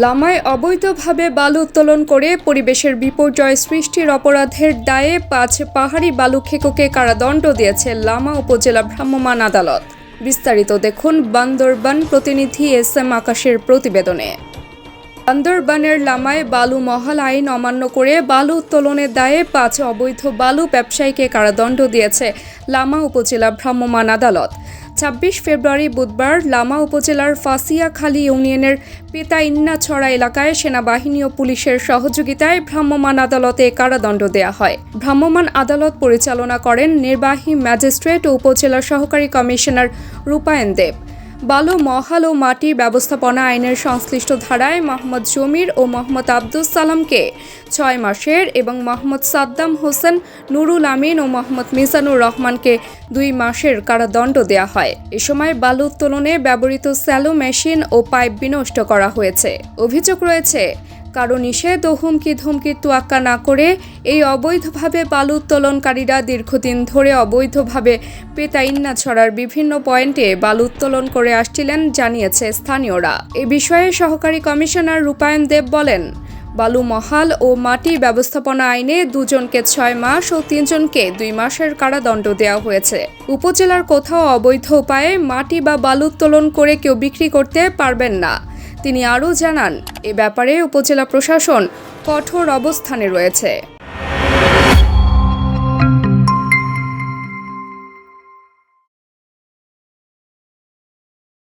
লামায় অবৈধভাবে বালু উত্তোলন করে পরিবেশের বিপর্যয় সৃষ্টির অপরাধের দায়ে পাঁচ পাহাড়ি বালু খেকোকে কারাদণ্ড দিয়েছে লামা উপজেলা ভ্রাম্যমাণ আদালত। বিস্তারিত দেখুন বান্দরবান প্রতিনিধি এস এম আকাশের প্রতিবেদনে। বান্দরবানের লামায় বালু মহাল আইন অমান্য করে বালু উত্তোলনের দায়ে পাঁচ অবৈধ বালু ব্যবসায়ীকে কারাদণ্ড দিয়েছে লামা উপজেলা ভ্রাম্যমাণ আদালত। ছাব্বিশ ফেব্রুয়ারি বুধবার লামা উপজেলার ফাসিয়াখালী ইউনিয়নের পেতাইন্নাছড়া এলাকায় সেনাবাহিনী ও পুলিশের সহযোগিতায় ভ্রাম্যমাণ আদালতে কারাদণ্ড দেয়া হয়। ভ্রাম্যমাণ আদালত পরিচালনা করেন নির্বাহী ম্যাজিস্ট্রেট ও উপজেলা সহকারী কমিশনার রূপায়ণ দেব। বালু, মহাল ও মাটি ব্যবস্থাপনা আইনের সংশ্লিষ্ট ধারায় মোহাম্মদ জমির ও মোহাম্মদ আব্দুল সালামকে ছয় মাসের এবং মোহাম্মদ সাদ্দাম হোসেন, নুরুল আমিন ও মোহাম্মদ মিজানুর রহমানকে দুই মাসের কারাদণ্ড দেওয়া হয়। এ সময় বালু উত্তোলনে ব্যবহৃত স্যালো মেশিন ও পাইপ বিনষ্ট করা হয়েছে। অভিযোগ রয়েছে কারও নিষেধ ও হুমকি ধমকির তোয়াক্কা না করে এই অবৈধভাবে বালু উত্তোলনকারীরা দীর্ঘদিন ধরে অবৈধভাবে পেতাইন্না ছড়ার বিভিন্ন পয়েন্টে বালু উত্তোলন করে আসছিলেন, জানিয়েছে স্থানীয়রা। এ বিষয়ে সহকারী কমিশনার রূপায়ণ দেব বলেন, বালু মহাল ও মাটি ব্যবস্থাপনা আইনে দুজনকে ছয় মাস ও তিনজনকে দুই মাসের কারাদণ্ড দেওয়া হয়েছে। উপজেলার কোথাও অবৈধ উপায়ে মাটি বা বালু উত্তোলন করে কেউ বিক্রি করতে পারবেন না। তিনি আরও জানান এ ব্যাপারে উপজেলা প্রশাসন কঠোর অবস্থানে রয়েছে।